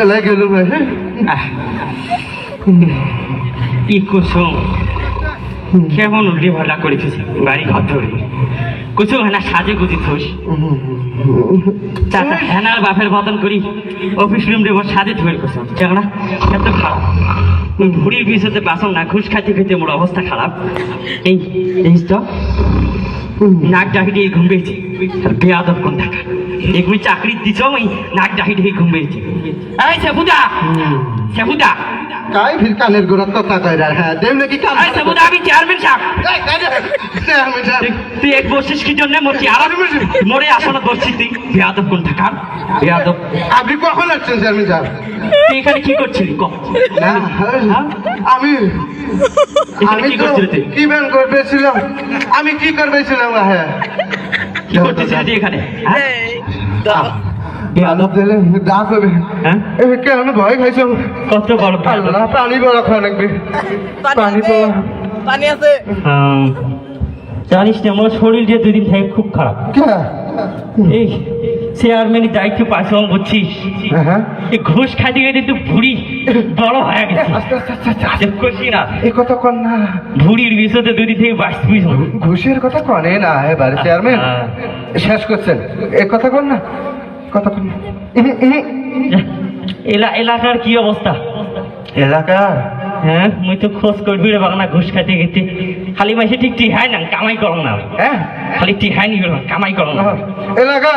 এলাই গেল আহ, কি কুসুম? কেমন উল্টি ভালা করেছিস? বাড়ি ঘর ধরে। কুসুম হেনা সাজে গুজি থুস চাচা হেনার বাপের মতন করি। অফিস রুম রে সাজে ধরে কুসুম। কেননা এত খারাপ। ভুড়ির বিষয়তে বাসন না ঘুষ খাইতে খেতে মোর অবস্থা খারাপ। এই দেখিস তো। নাক ডাকি দিয়ে ঘুম পেয়েছে বেয়াদব কোন দেখা এগুলি চাকরি দিছ আমি নাক ডাকি দিয়ে ঘুম পেয়েছে এই, সেবুদা! সেবুদা হ্যাঁ আমি চেয়ারম্যান সাহেব। এই, কাই রে? চেয়ারম্যান সাহেব। তুই- এক বসছিস কি জন্য? মোর চেয়ার মোরে আসলে বসছিস তুই। বেয়াদব কোন থাকা বেয়াদব আপনি কখন আসছেন চেয়ারম্যান সাহেব? তুই এখানে কি করছিলি? হ্যাঁ? আমি আমি কি করছিলি তুই? কি ব্যান করবেছিলাম আমি কি করবেছিলাম হ্যাঁ। কি করতেছিলি তুই এখানে? হ্যাঁ? হবে হ্যাঁ? এ কেন ভয় খাইছো? কত বড় বেয়াদব আল্লাহ পানি বড় খাওয়া লাগবে পানি তো পানি আছে। হুম। জানিস না আমার শরীর যে দুদিন থেকে খুব খারাপ। কে? এই চেয়ারম্যানের দায়িত্ব পাইছিলাম বুঝছিস? হ্যাঁ এই ঘুষ খাইতে খাইতে তুই ভুড়ি বড় হয়ে গেছে। করছি না? এই কথা কন না। ভুড়ির বিষয়তে দুদিন থেকে বাঁচবি ঘুষের কথা কনে না এবারে চেয়ারম্যান হ্যাঁ। শেষ করছেন। এই কথা কন না। এলাকার কি অবস্থা? এলাকার? হ্যাঁ মুই তো খোঁজ করবি রে বাগানা ঘুষ খাইতে খেতে খালি মাসে ঠিক টিহাই না কামাই করো না। হ্যাঁ? খালি টিহাই নি কামাই করো না। এলাকা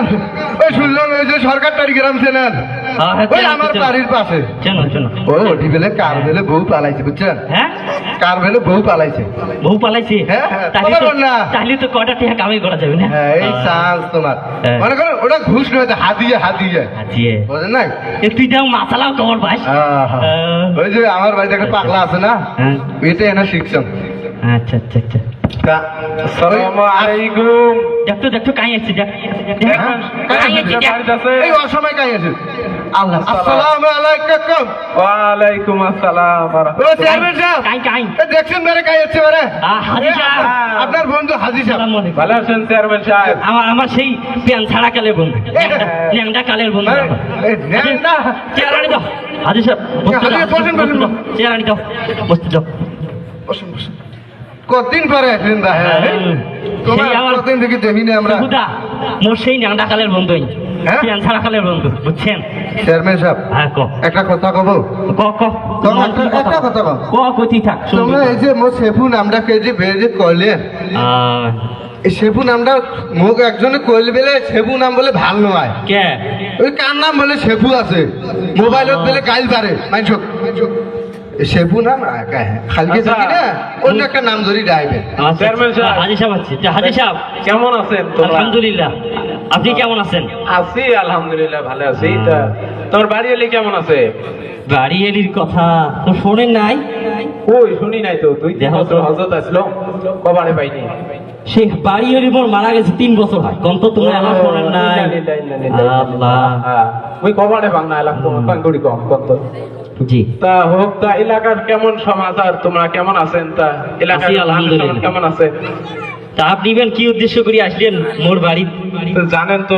ওই শুনলাম ওই যে সরকার গ্রাম চেনেন হ্যাঁ, হ্যাঁ, ওই চেনো, আমার চেনো। বাড়ির পাশে। চেনো চেনো ওটি বেলে কার বেলে বউ পালাইছে বুঝছেন হ্যাঁ? কার বেলে বউ পালাইছে? বউ পালাইছে? হ্যাঁ, হ্যাঁ, তাহলে তো বলো না। তাহলে কটা টিহা কামাই করা যাবে না? হ্যাঁ এই চান্স তোমার। হ্যাঁ। মনে করো ওটা ঘুষ নয় তো হাতিয়ে হাতিয়ে। আজিয়ে না? এ তুই যাও মাথালাও কমর পাস? ওই যে আমার বাড়িতে একটা পাগলা আছে না? হ্যাঁ। এটা এনে শিখছেন আচ্ছা আচ্ছা আচ্ছা। দেখতো দেখতো কাই আছে দেখ। হ্যাঁ? কাই আছে দেখ। এই অসময় কাই আছে। আল্লাহ। আসসালামু। আলাইকুম। ওয়ালাইকুম আসসালাম ও চেয়ারম্যান সাহেব। কাই কাই দেখছেন মেরে কাই আছে মেরে হাজি সাহেব। আপনার বন্ধু হাজি সাহেব। আসসালামু আলাইকুম। ভালো আছেন চেয়ারম্যান সাহেব? আমার আমার সেই প্যান ছাড়া কালের বন্ধু। ল্যাংডা কালের বন্ধু। ন্যাংটা? চেয়ার আনি দাও হাজি সাহেব বসেন, বসেন। চেয়ার আনি দাও বসতে দাও। বসুন, বসুন। কতদিন পরে আসলেন দা হ্যাঁ। তোমার কতদিন থেকে দেখিনি আমরা? মোর সেই কালের বন্ধুই হ্যাঁ? ছাড়া কালের বন্ধু বুঝছেন? চেয়ারম্যান সাহেব হ্যাঁ ক। একটা কথা কব? ক ক। তোমার একটা একটা কথা কব ক কতি থাক তোমরা এই যে সেফু নামটা কে যে বেরে সেফু নামটা মোক একজনে কইল বেলে সেফু নাম বলে ভালো নয়। কে? ওই কার নাম বলে সেফু আছে? মোবাইলত বেলে গাইল পারে মাইছক খালকে আচ্ছা। না অন্য একটা নাম ধরি ডাইবে চেয়ারম্যান সাহেব। হাজি সাহেব আছে। হাজি সাহেব কেমন আছেন আলহামদুলিল্লাহ। আপনি কেমন আছেন? আছি আলহামদুলিল্লাহ ভালো আছি। তা তোমার বাড়ি এলি কেমন আছে? বাড়ি এলির কথা তো শোনেন নাই। ওই শুনি নাই তো। দুই তিন দেখো বছর তো। হজরত আসলো। কবারে পাইনি। সেই বাড়ি এলি মোর গেছে তিন বছর হয়। কোন তো তুমি আমার শোনেন নাই। আল্লাহ। হ্যাঁ, ওই কবারে বাংলা কাঙ্গুড়ি কম কত। জি। তা হোক তা এলাকার কেমন তোমরা কেমন আছেন? তা এলাকার আলহামদুলিল্লাহ। কেমন আছে? তা আপনি বেন কি উদ্দেশ্য করে আসলেন মোর বাড়ি। জানেন তো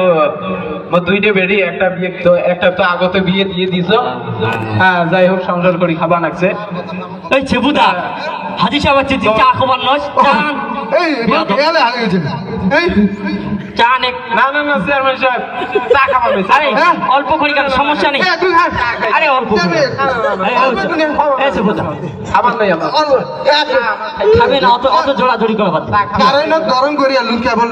দুইটা বেরি একটা বিয়ে তো একটা তো আগতে বিয়ে দিয়ে দিছ। হ্যাঁ যাই হোক সংসার করি খাবা লাগছে। এই ছেবুদা হাজি সাহেব আছে চা খাবার নয় এই এলে আগে এই চান এক না না না চেয়ারম্যান সাহেব চা খাবার আরে অল্প করি কেন? সমস্যা নেই। আরে অল্প খাবার অত অত জোড়াজোড়ি করে গরম করি আলু কেবল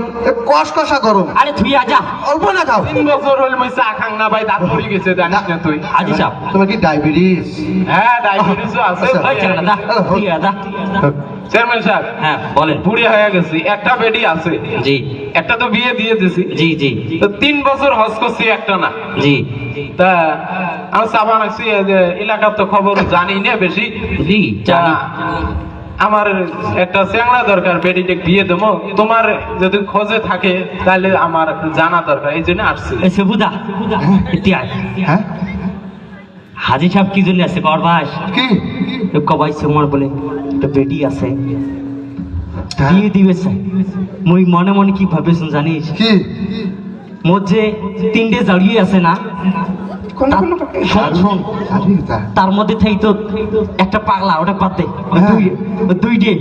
কষ কষা গরম। আরে তুই আজা অল্প না খাও। তিন বছর হল মই চা খাং না ভাই দাঁত পড়ে গেছে জানিস না তুই। হাজি সাহেব তোমার কি ডায়াবেটিস। হ্যাঁ ডায়াবেটিসও আছে। আচ্ছা। ওই ছেলেটা দা তুই আ, দা চেয়ারম্যান সাহেব হ্যাঁ বলেন। বুড়ি হয়ে গেছি একটা বেডি আছে। জি। একটা তো বিয়ে দিয়ে দিছি জি জি। তো তিন বছর হজ করছি একটা না। জি। তা আমি চাবা নাকছি যে এলাকার তো খবর জানি না বেশি। জি জানি। আমার একটা চ্যাংড়া দরকার বেডিতে বিয়ে দেবো। তোমার যদি খোঁজে থাকে তাহলে আমার জানা দরকার এই জন্য আসছি। এই সেবুদা আয়। হ্যাঁ? হাজি সাহেব কি জন্য আছে? করবাস কি? কবাই সমর বলে একটা বেডি আছে। হ্যাঁ? বিয়ে দিবে স্যার মুই মনে মনে কি ভাবেছ জানিস? কি? মোর যে তিনটে জড়িয়ে আছে না। তার মধ্যে থেকে তো একটা পাগলা ওটা বাদ দে। হ্যাঁ। দুই দুইটে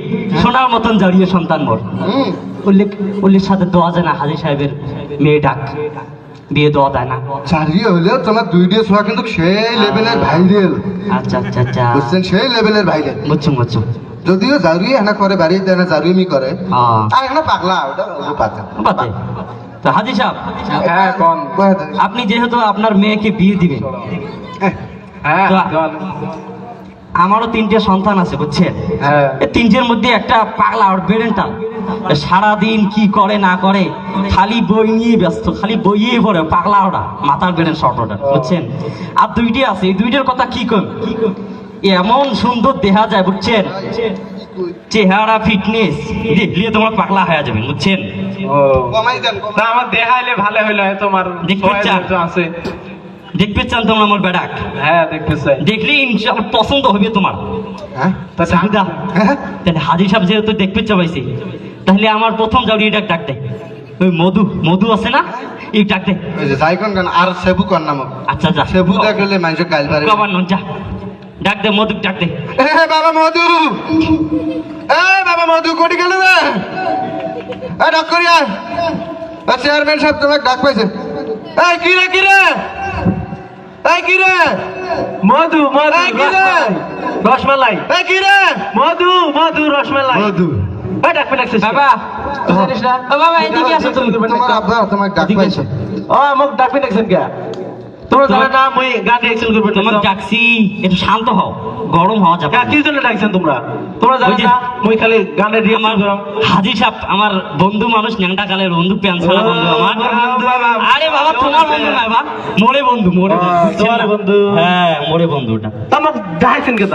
সোনার মতন জড়িয়ে সন্তান মোর। উল্লেখ উল্লেখ সাথে দেওয়া যায় না হাজির সাহেবের মেয়ে ডাক। বিয়ে দেওয়া যায় না। চারিয়ে হলেও তোমার দুই দিয়ে ছোঁয়া কিন্তু সেই লেভেলের ভাইরাল আচ্ছা আচ্ছা আচ্ছা। বুঝছেন? সেই লেভেলের ভাইরাল বুঝছ বুঝছ। যদিও জারুই এনা করে বাড়িতে এনা জারুইমি করে। আর এখানে পাগলা ওটা ওটা পাতা তো হাজি সাহেব হ্যাঁ কোন? আপনি যেহেতু আপনার মেয়েকে বিয়ে দিবেন। হ্যাঁ, হ্যাঁ। আমারও তিনটে সন্তান আছে বুঝছেন? হ্যাঁ। এই তিনটের মধ্যে একটা পাগলা আর বেরেন্টাল সারাদিন কি করে না করে খালি বই নিয়ে ব্যস্ত খালি বইয়ে পড়ে পাগলা ওটা মাথার বেরেন শর্ট ওটা বুঝছেন? আর দুইটি আছে এই দুইটার কথা কি কম এমন সুন্দর দেখা যায় বুঝছেন? চেহারা ফিটনেস দেখলে তোমার পাগলা হয়ে যাবে বুঝছেন? ও। কমাই দেন না আমার দেখাইলে ভালো হইল তোমার দেখতে? আছে। দেখতে চান তোমরা আমার বেড়াক। হ্যাঁ দেখতে চাই। দেখলে ইনশাল্লাহ পছন্দ হবে তোমার। হ্যাঁ? সাহুদা হ্যাঁ? তাহলে হাজি সাহেব যেহেতু দেখতে চাইছি তাহলে আমার প্রথম যাওয়ার এটা ডাক দে। ওই মধু মধু আছে না? এই ডাক দে। ওই যে যাই কোন গান আর সেবু কর নামক। আচ্ছা যা। সেবু দেখলে মানুষ কাল পারে। নন যা। ডাক দে মধু ডাক দে। এ বাবা মধু! এ বাবা মধু কোটি গেল রে! এ ডাক করি এ চেয়ারম্যান সাহেব তোমাকে ডাক পাইছে। এই কি রে কি রে? এই কি রে? মধু মধু এই কি রে রসমালাই। এই কি রে? মধু মধু রসমালাই। মধু। বাবা বাবা এদিকে আসো তুমি। তোমার আব্বা তোমাকে ডাক পাইছে। ও মোক ডাকবে ডাকছেন কে তোমরা জানো না মই গান রিয়েকশন করবে তোমাকে ডাকছি একটু শান্ত হও গরম হওয়া যাবে কি জন্য ডাকছেন তোমরা। তোমরা জানো না মই খালি গানের রিয়েকশন আমার হাজি সাহেব আমার বন্ধু মানুষ ন্যাংটা কালের বন্ধু প্যান্সালা বন্ধু আমার। আরে বাবা তোমার বন্ধু না বাবা মোরে বন্ধু মোরে বন্ধু। তোমার বন্ধু। হ্যাঁ মোরে বন্ধুটা। তোমাক ডাকছেন কে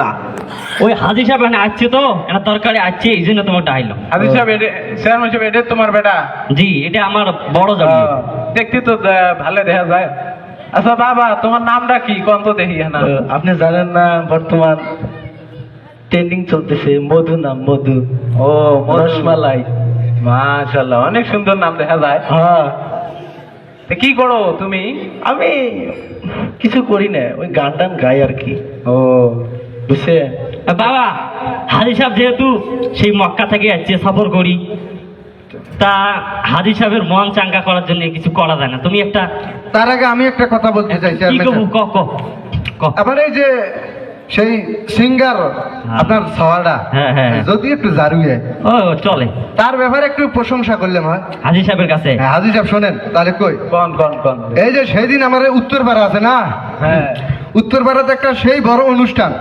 ওই হাজি সাহেব এখানে আসছে তো এটা তরকারি আসছে এই জন্য তোমার ডাইল হাজি সাহেব এটা চেয়ারম্যান সাহেব এটা তোমার বেটা? জি এটা আমার বড় জামাই। দেখতে তো ভালো দেখা যায়। আচ্ছা বাবা তোমার নামটা কি? কোন তো দেখি না আপনি জানেন না বর্তমান ট্রেন্ডিং চলতেছে। মধু নাম মধু। ও রসমালাই। মাশাআল্লাহ অনেক সুন্দর নাম দেখা যায়। হ্যাঁ। কি করো তুমি? আমি কিছু করি না ওই গান টান গাই আর কি। ও। বুঝছে বাবা হাজি সাহেব যেহেতু সেই মক্কা থেকে আসছে সফর করি। তা হাজি সাহেবের মন চাঙ্গা করার জন্য কিছু করা যায় না। তুমি একটা তার আগে আমি একটা কথা বলতে চাই কি চেয়ারম্যান কবু? সাহেব। ক ক ক। আমার এই যে সেই সিঙ্গার আপনার সওয়ালটা হ্যাঁ, হ্যাঁ। যদি একটু জারুয়ে ও চলে। তার ব্যাপারে একটু প্রশংসা করলে হয়। হাজি সাহেবের কাছে? হ্যাঁ হাজি সাহেব শোনেন তাহলে কই? কোন কোন কোন। এই যে সেই দিন আমার উত্তর পাড়া আছে না? হ্যাঁ। উত্তর পাড়াতে একটা সেই বড় অনুষ্ঠান।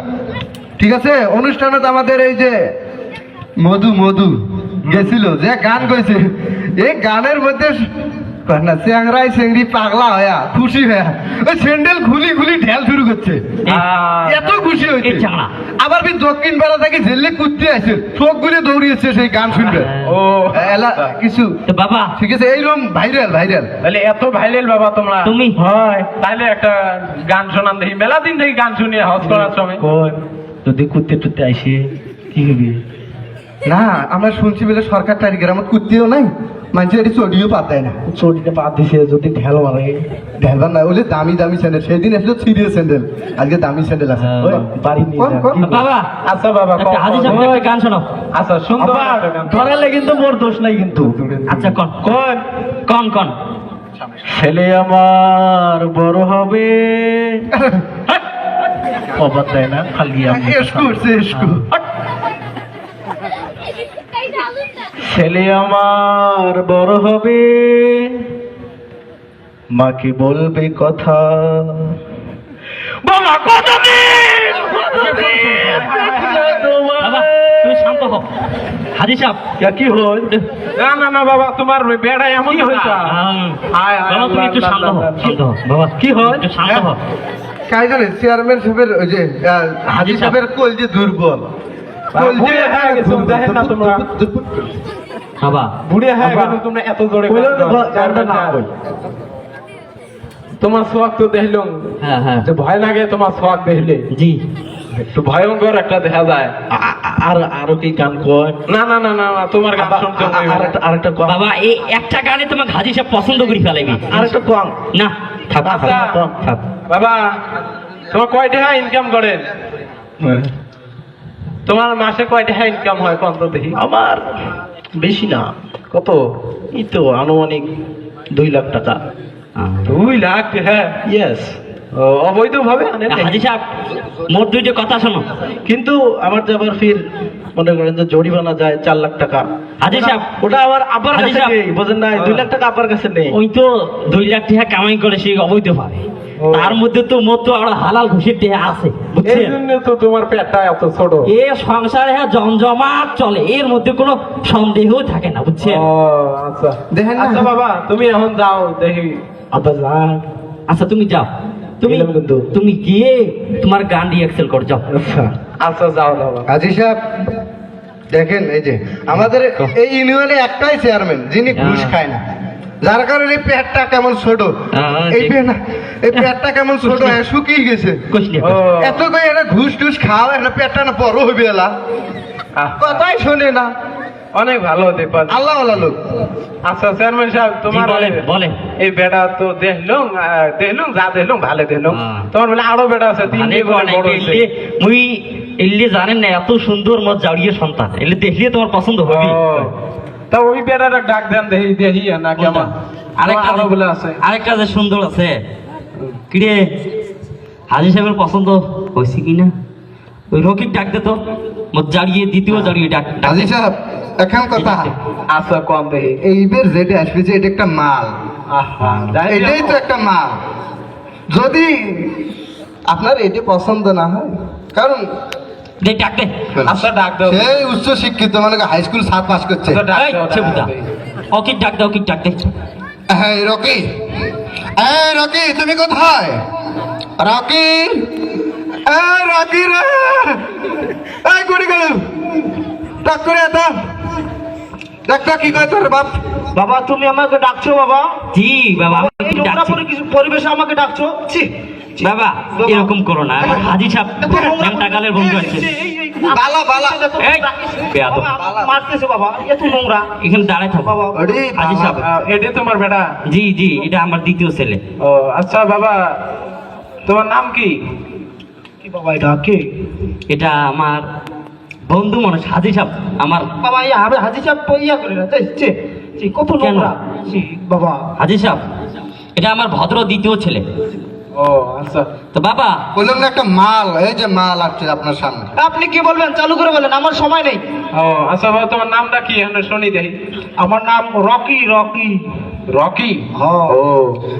ঠিক আছে? অনুষ্ঠানে আমাদের এই যে মধু মধু। গেছিল যে গান কইছে এই গানের মধ্যে না চ্যাংরাই চেংড়ি পাগলা হয়া খুশি হয়া ওই স্যান্ডেল খুলি খুলি ঢেল শুরু করছে। এত খুশি হয়েছে। এই আবার বি দক্ষিণ পাড়া থেকে জেলে কুদতে আছে চোখ গুলি দৌড়িয়েছে সেই গান শুনবে। ও। এলা কিছু। তো বাবা। ঠিক আছে এইরকম ভাইরাল ভাইরাল। তাহলে এত ভাইরাল বাবা তোমরা। তুমি? হয় তাহলে একটা গান শোনান দেখি। মেলা দিন থেকে গান শুনি হজ করার সময়। যদি কুত্তে টুত্তে আইসে কি হবে না আমরা শুনছি বলে সরকার টারিগ্রামত কুত্তিও নাই। মানুষের এটি চড়িও পাত দেয় না। চটিতে পাত দিছে যদি ঢেল মারে। ঢেলবার না ওলে দামি দামি স্যান্ডেল সেদিন এসেছিল সিরিয়াস স্যান্ডেল আজকে দামি স্যান্ডেল আছে। ওই বাড়ি নিয়ে কোন, যা। কোন? বাবা আচ্ছা বাবা একটা গান শোনাও। আচ্ছা সুন্দর। ধরালে কিন্তু মোর দোষ নাই কিন্তু। আচ্ছা কন? কোন? কন কন? ছেলে আমার বড় হবে। অবাদ দেয় না খালি আমি এসকু ছেলে আমার বড় হবে। মাকে বলবে কথা? বাবা কথা দিন! বাবা তুমি শান্ত হও। হাজি সাহেব কি হল? না না না বাবা তোমার বেড়া এমন কি হইতা? আয়, আয়, বাবা তুমি একটু শান্ত হও শান্ত হও। বাবা কি হয়? একটু শান্ত হও। কাই জানেন চেয়ারম্যান সাহেবের ওই যে হাজি সাহেবের কোল যে দুর্বল কোল যে- হয়ে গেছে, দেখেন না তোমরা? হয়ে তোমরা এত জোরে না তো দেখলাম হ্যাঁ হ্যাঁ। যে ভয় লাগে তোমার সোয়াগ দেখলে। জি। একটু ভয়ঙ্কর একটা দেখা যায়। আ- আ- আর আরও কি গান কয়? না না না না না, তোমার গান শুনতে আ- আ- আরেকটা আরেকটা কম। বাবা এই একটা গানে তোমাকে হাজি সাহেব পছন্দ করি ফেলাইবি। আরেকটা কম। না। থাক। থাক, থাক বাবা তোমার কয় টাকা ইনকাম করেন তোমার মাসে কয় টাকা ইনকাম হয় কত দেখি। আমার বেশি না। কত? এই তো আনুমানিক দুই লাখ টাকা। দুই লাখ হ্যাঁ। ইয়েস অবৈধ ভাবে আনেন নাকি? হাজি সাহেব মোট দুইটা কথা শোনো। কিন্তু আমার যে আবার ফির মনে করেন যে জরিমানা যায় চার লাখ টাকা। হাজি সাহেব ওটা আমার আব্বার হাজি কাছে সাহেব। নেই বুঝেন না দুই লাখ টাকা আব্বার কাছে নেই। ওই তো দুই লাখ টাকা কামাই করে সেই অবৈধ ভাবে ও। তার মধ্যে তো মোট তো আমরা হালাল ঘুষির টাকা আছে এই জন্য তো তোমার পেটটা এত ছোট। এ সংসারে হ্যাঁ জমজমাট চলে এর মধ্যে কোনো সন্দেহ থাকে না বুঝছেন? আচ্ছা। দেখেন আচ্ছা বাবা তুমি এখন যাও দেখি। আব্বা যান আচ্ছা তুমি যাও। তুমি কিন্তু। তুমি গিয়ে তোমার গান এক্সেল কর যাও। আচ্ছা আচ্ছা যাও বাবা। সাহেব দেখেন এই যে আমাদের এই ইউনিয়নে একটাই চেয়ারম্যান যিনি ঘুষ হ্যাঁ। খায় না। যার কারণে এই পেটটা কেমন ছোট? হ্যাঁ, এই এই পেটটা কেমন ছোট? শুকিয়ে গেছে। এত করে এটা ঘুষ টুস খাও একটা পেটটা না বড় হইবে এলা? কথাই শোনে না। অনেক ভালো দেখবা আল্লাহ আল্লাহ লোক। আচ্ছা চেয়ারম্যান সাহেব তোমার বলেন এই বেটা তো দেখলুম দেখলুম যা দেখলুম ভালো দেখলুম হ্যাঁ। তোমার বলে আরও বেটা আছে তিন বলে, মুই এলে জানেন না এত সুন্দর মত জাড়িয়ে সন্তান। এলে দেখলে তোমার পছন্দ হবে তা ওই বেটাটা ডাক দেন দেখি দেখি না কেমন? আরেকটা আরও বলে আছে। আরেকটা যে সুন্দর আছে কিরে হাজি সাহেবের পছন্দ হয়েছে কি না ওই রকির ডাক দে তো মত জাড়িয়ে দ্বিতীয় জাড়িয়ে ডাক হাজি। সাহেব এখন কথা। আচ্ছা কম দেখি এইবার যেটা আসবে যে এটা একটা মাল। এটাই তো একটা মাল। যদি আপনার এটি পছন্দ না হয় কারণ ডাক দে আচ্ছা ডাক দাও। সেই উচ্চ শিক্ষিত মানে হাই স্কুল সাত পাস করছে। ডাক দাও, দে হ্যাঁ রকি। এই রকি তুমি কোথায়? রকি। এই রকি রে। এই গুড়ি গেল। ডাক করে এত ডাক্তার কি কয় তোর বাপ। বাবা তুমি আমাকে ডাকছো বাবা? জি বাবা কিছু পরিবেশে আমাকে ডাকছো? ছি। বাবা এরকম করো না। আমার হাজি সাহেব টাকালের বন্ধু আছে। বালা বালা। এই, বেয়াদব। মারতেছে বাবা এত নোংরা। এখানে দাঁড়ায় থাকো। বাবা ওরে হাজি সাহেব। আহ, তোমার বেটা? জি জি এটা আমার দ্বিতীয় ছেলে। ও আচ্ছা বাবা। তোমার নাম কি? কি বাবা এটা? কে? এটা আমার বন্ধু মানুষ হাজি সাহেব। আমার বাবা ইয়া হাজি সাহেব ইয়া করে না কত নোংরা। বাবা। হাজি সাহেব এটা আমার ভদ্র দ্বিতীয় ছেলে। ও আচ্ছা। তো বাবা। বললাম না একটা মাল এই যে মাল আসছে আপনার সামনে। আপনি কি বলবেন? চালু করে বলেন আমার সময় নেই। ও আচ্ছা বাবা তোমার নামটা কি? এখন শুনি দেখি। আমার নাম রকি রকি। রকি? ও।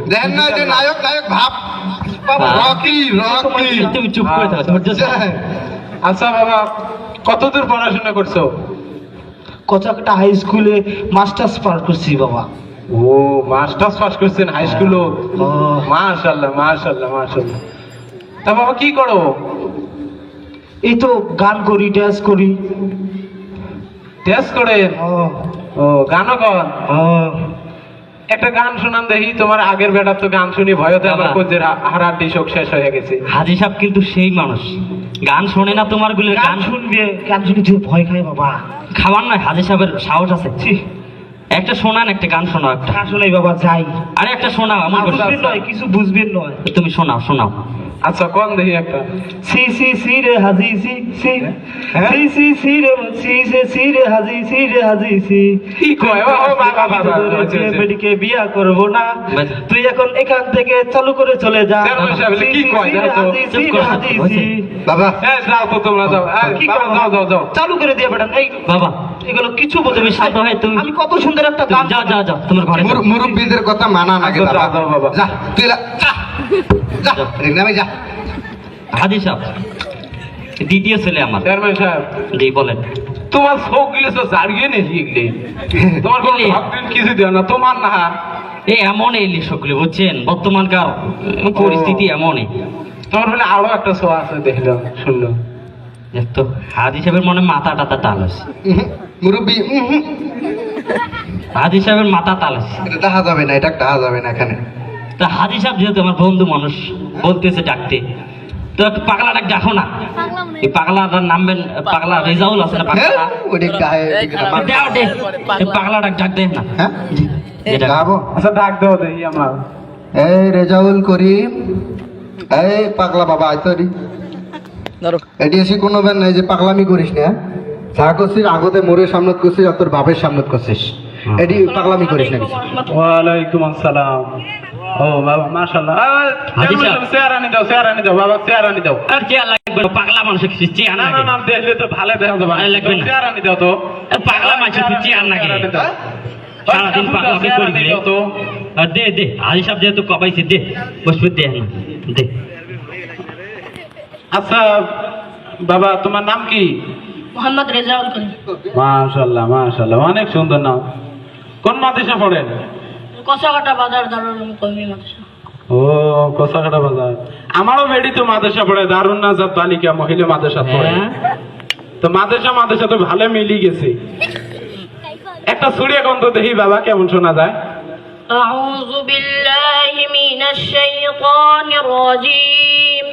দেখেন না যে নায়ক নায়ক ভাব। Rocky Rocky. তুমি চুপ করে থাকো ধৈর্য আচ্ছা। বাবা কতদূর পড়াশোনা করছ? কত কচাকটা হাই স্কুলে মাস্টার্স পার করছি বাবা। ও মাস্টার্স পাস করছেন হাই স্কুলও ও, মাশাল্লাহ মাশাল্লাহ মাশাল্লাহ তা বাবা কি করো? এই তো গান করি ড্যান্স করি। টেস্ট করে ও, গানও কর একটা গান শোনান দেখি তোমার আগের বেটা তো গান শুনি ভয়তে আমার। কোজের হারাটি শোক শেষ হয়ে গেছে। হাজি সাহেব কিন্তু সেই মানুষ। গান শোনে না তোমারগুলো গান শুনবে। গান শুনে যে ভয় খায় বাবা। খাবার নয় হাজি সাহেবের সাহস আছে। ছি, একটা শোনান একটা গান শোনাও একটা। গান শুনে বাবা যাই। আরে একটা শোনাও আমার। বুঝবেন নয় কিছু বুঝবেন নয়। তুমি শোনাও শোনাও। আচ্ছা কোন দেখি একটা। সি সি সি রে হাজি সি সি। হ্যাঁ? সি সি সি রে সি সি সি রে হাজি সি রে হাজি সি। কি কয়? ও, বাবা, বাবা, তোদের আচ্ছা, আচ্ছা। বিয়া করব না। তুই এখন এখান থেকে চালু করে চলে যা। কি কয়? দেখো তো। হাজি, সি চুপ রে করো, হাজি, সি। বাবা। হ্যাঁ যাও তো তোমরা যাও। কি বাবা, যাও যাও যাও। চালু করে দিয়ে বেটা এই বাবা। এগুলো কিছু বোঝে তুমি শান্ত হয়ে তুমি আমি কত সুন্দর একটা তুমি গান যাও যাও যাও তোমার ঘরে। মুরব্বীদের কথা মানা নাকি আচ্ছা। যা তুই যা যা যা নামে যা। হাজি সাহেব দ্বিতীয় ছেলে আমার। চেয়ারম্যান সাহেব। জি বলেন। তোমার চোখগুলো তো জারিয়ে নেই এগুলি তোমার কোনো এলি। কিছু দিও না তোমার না। এই এমন এই সকলে বুঝছেন? বর্তমানকার পরিস্থিতি এমনই। তোমার বলে আরও একটা শো আছে দেখলাম শুনলাম। তো হাজি সাহেবের মনে মাথা টাতা তাল আছে। মুরব্বী হাজি সাহেবের মাথা তাল আছে। এটা দেখা যাবে না এটা দেখা যাবে না এখানে। তা হাজি সাহেব যেহেতু আমার বন্ধু মানুষ বলতেছে ডাকতে। তো একটু পাগলা ডাক দেখো না। এই পাগলাটার নামবেন পাগলা রেজাউল আছে না হ্যাঁ পাগলা এই পাগলা ডাক ডাক দে না। হ্যাঁ? আচ্ছা ডাক দাও দেখি আমার। এই রেজাউল করিম। এই পাগলা বাবা আইতো রে ধরো। এটি এসে কোনো ব্যান নাই যে পাগলামি করিস না যা করছিস আগতে মোরের সামনে করছিস আর তোর বাপের সামনে করছিস। এটি পাগলামি করিস না কিছু ওয়ালাইকুম আসসালাম। ও বাবা মাশাআল্লাহ। চেয়ার আনি দাও চেয়ার আনি দাও বাবা চেয়ার আনি দাও। আর চেয়ার লাগবে? পাগলা মানুষের কিছু চেয়ার না না না দেখলে তো ভালো দেখা যাবে। লাগবে না। চেয়ার আনি দাও তো। পাগলা মানুষের কিছু চেয়ার লাগে। সারাদিন পাগলামি করি। দাও তো। আর দে দে যেহেতু কবাইছে দে বসবে দে না দে। আচ্ছা বাবা তোমার নাম কি? মোহাম্মদ রেজাউল করিম। মাশাআল্লাহ মাশাআল্লাহ অনেক সুন্দর নাম। কোন মাদ্রাসা পড়েন কষাকাটা বাজার দারুল কর্মী মাদ্রাসা ও কোসাকাটা বাজার আমারও বেডি তো মাদ্রাসা পড়ে দারুন নাজাত বালিকা মহিলা মাদ্রাসা পড়ে হ্যাঁ তো মাদ্রাসা মাদ্রাসা তো ভালো মিলি গেছে একটা সূর্য গন্ধ দেখি বাবা কেমন শোনা যায় أعوذ بالله من الشيطان الرجيم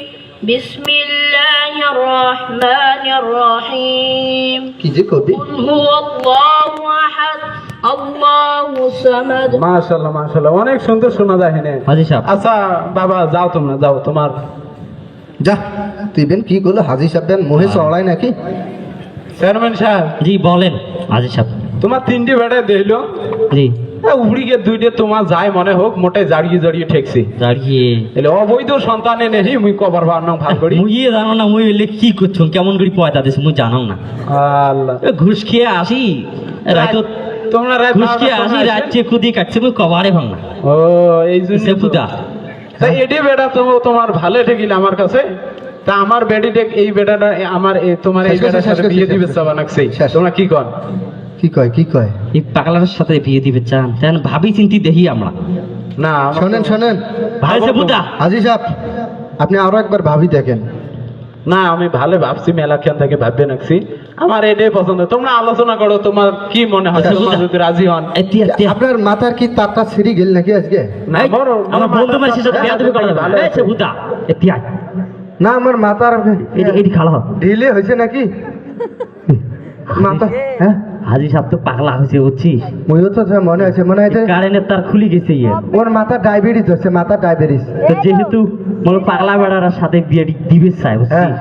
بسم الله الرحمن الرحيم কি যে কবি قل هو الله أحد الله الصمد মাশাআল্লাহ মাশাআল্লাহ। অনেক সুন্দর শোনা যায় হেনে হাজি সাহেব। আচ্ছা বাবা যাও তোমরা যাও তোমার। যা তুই বেন কি করল? হাজি সাহেব বেন মোহে চড়াই নাকি? চেয়ারম্যান সাহেব। জি বলেন হাজি সাহেব। তোমার তিনটি বেড়ে দেখল? জি। উড়ি গে দুইটে তোমার যাই মনে হোক মোটে জাড়িয়ে জাড়িয়ে ঠেকছি। দাঁড়িয়ে এলে অবৈধ সন্তানে নেহি মুই কবার ভার ভালো করি। মুই ইয়ে জানো না মুই এলে কি করছ কেমন করে পয়দা দিছে মুই জানো না। আল্লাহ। এ ঘুষ খেয়ে আসি রাত তোমরা ঘুষ খেয়ে আসি রাত কুদি কাটছে মুই কবারে ভাঙ না। ও এই জন্য সে পুদা তা এটি বেটা তো তোমার ভালো ঠেকিল আমার কাছে। তা আমার বেডি টেক এই বেটাটা আমার তোমার এই বেটার সাথে বিয়ে দিবে করছি। তোমরা কি কর? কি কয় কি কয়? এই পাগলার সাথে বিয়ে দিবে চান তেন ভাবি চিন্তি দেখি আমরা। না শোনেন শোনেন। ভাই সে বুদা। হাজি সাহেব আপনি আরও একবার ভাবি দেখেন। না আমি ভালো ভাবছি মেলা খেয়াল থেকে ভাববে নাকছি। আমার এটাই পছন্দ। তোমরা আলোচনা করো তোমার কি মনে হয়? আচ্ছা, তোমরা যদি রাজি হন। এতিয়া এতিয়া আপনার মাথার কি তারটা ছিঁড়ি গেল নাকি আজকে? আমার বন্ধু সাথে বিয়ে ভালো না। আমার মাথার খালা ঢিলে হয়েছে নাকি? মাথা হ্যাঁ? হাজি সাহেব তো পাগলা হয়েছে বুঝছিস ময়ও তো মনে আছে মনে হয়েছে কারেন্টের তার খুলে গেছে ইয়ে। ওর মাথা ডায়াবেটিস হচ্ছে মাথা ডায়াবেটিস তো যেহেতু মনে পাগলা বেড়ার সাথে বিয়ে দিবে চাই বুঝছিস হ্যাঁ।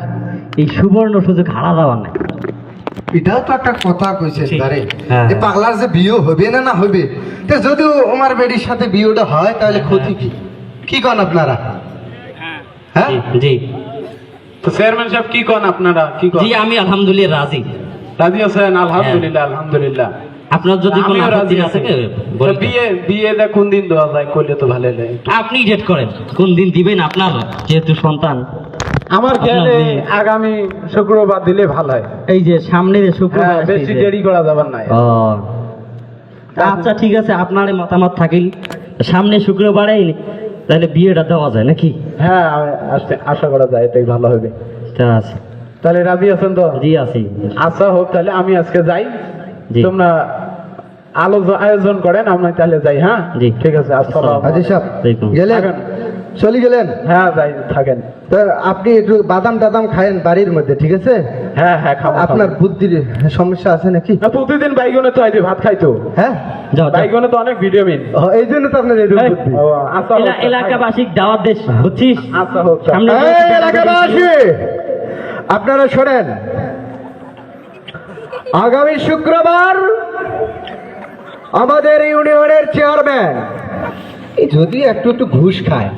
এই সুবর্ণ সুযোগ হারা দেওয়ার নাই। এটাও তো একটা কথা কইছে তারে হ্যাঁ। যে পাগলার যে বিয়ে হবে না না হবে তো যদিও আমার বেডির সাথে বিয়েটা হয় তাহলে ক্ষতি কি? কি কন আপনারা? হ্যাঁ? জি, জি। তো চেয়ারম্যান সাহেব কি কন আপনারা? কি কন? জি আমি আলহামদুলিল্লাহ রাজি। রাজি আছেন? আলহামদুলিল্লাহ আলহামদুলিল্লাহ। আপনার যদি কোনো আপত্তি না থাকে বলেন। বিয়ে বিয়েটা কোন দিন দেওয়া যায়? করলে তো ভালো লাগে। আপনি ডেট করেন। কোন দিন দিবেন আপনার যেহেতু সন্তান? আমার খেয়ালে আগামী শুক্রবার দিলে ভালো হয়। এই যে সামনে যে শুক্রবার হ্যাঁ বেশি দেরি করা যাবার নাই আচ্ছা ঠিক আছে আপনার মতামত থাকিল। সামনে শুক্রবারে তাহলে বিয়েটা দেওয়া যায় নাকি? হ্যাঁ আশা করা যায় এটাই ভালো হবে। ঠিক আছে তাহলে রাজি আছেন তো? জি আছি। আচ্ছা হোক তাহলে আমি আজকে যাই। তোমরা আলোচনা আয়োজন করেন আমি তাহলে যাই হ্যাঁ? জি। ঠিক আছে আসসালাম হাজি সাহেব গেলেন? চলে গেলেন? হ্যাঁ যাই থাকেন। আপনি একটু বাদাম টাদাম খায়েন বাড়ির মধ্যে ঠিক আছে? হ্যাঁ হ্যাঁ খাব আপনার বুদ্ধির সমস্যা আছে নাকি? প্রতিদিন বাইগনে তো আইতে ভাত খাইতো। হ্যাঁ। বাইগনে তো অনেক ভিটামিন। এই জন্য তো আপনার এরকম বুদ্ধি। আচ্ছা হোক, এলা- এলাকাবাসিক দাওয়াত দেশ বুঝছিস? আচ্ছা হোক এলাকাবাসী! আপনারা শোনেন। আগামী শুক্রবার আমাদের ইউনিয়নের চেয়ারম্যান যদি একটু একটু ঘুষ খায়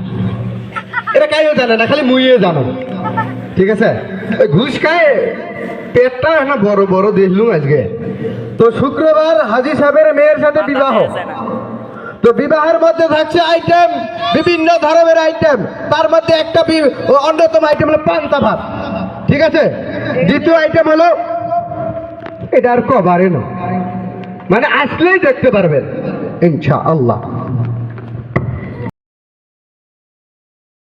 এটা কাইও জানে না খালি মুইয়ে জানো। ঠিক আছে? ঘুষ খায় পেটটা না বড় বড় দেখলুম আজকে। তো শুক্রবার হাজি সাহেবের মেয়ের সাথে বিবাহ। তো বিবাহের মধ্যে থাকছে আইটেম বিভিন্ন ধরনের আইটেম তার মধ্যে একটা অন্যতম আইটেম হলো পান্তা ভাত। ঠিক আছে? দ্বিতীয় আইটেম হলো, এটা আর কবারে না। মানে আসলেই দেখতে পারবেন। ইনশা আল্লাহ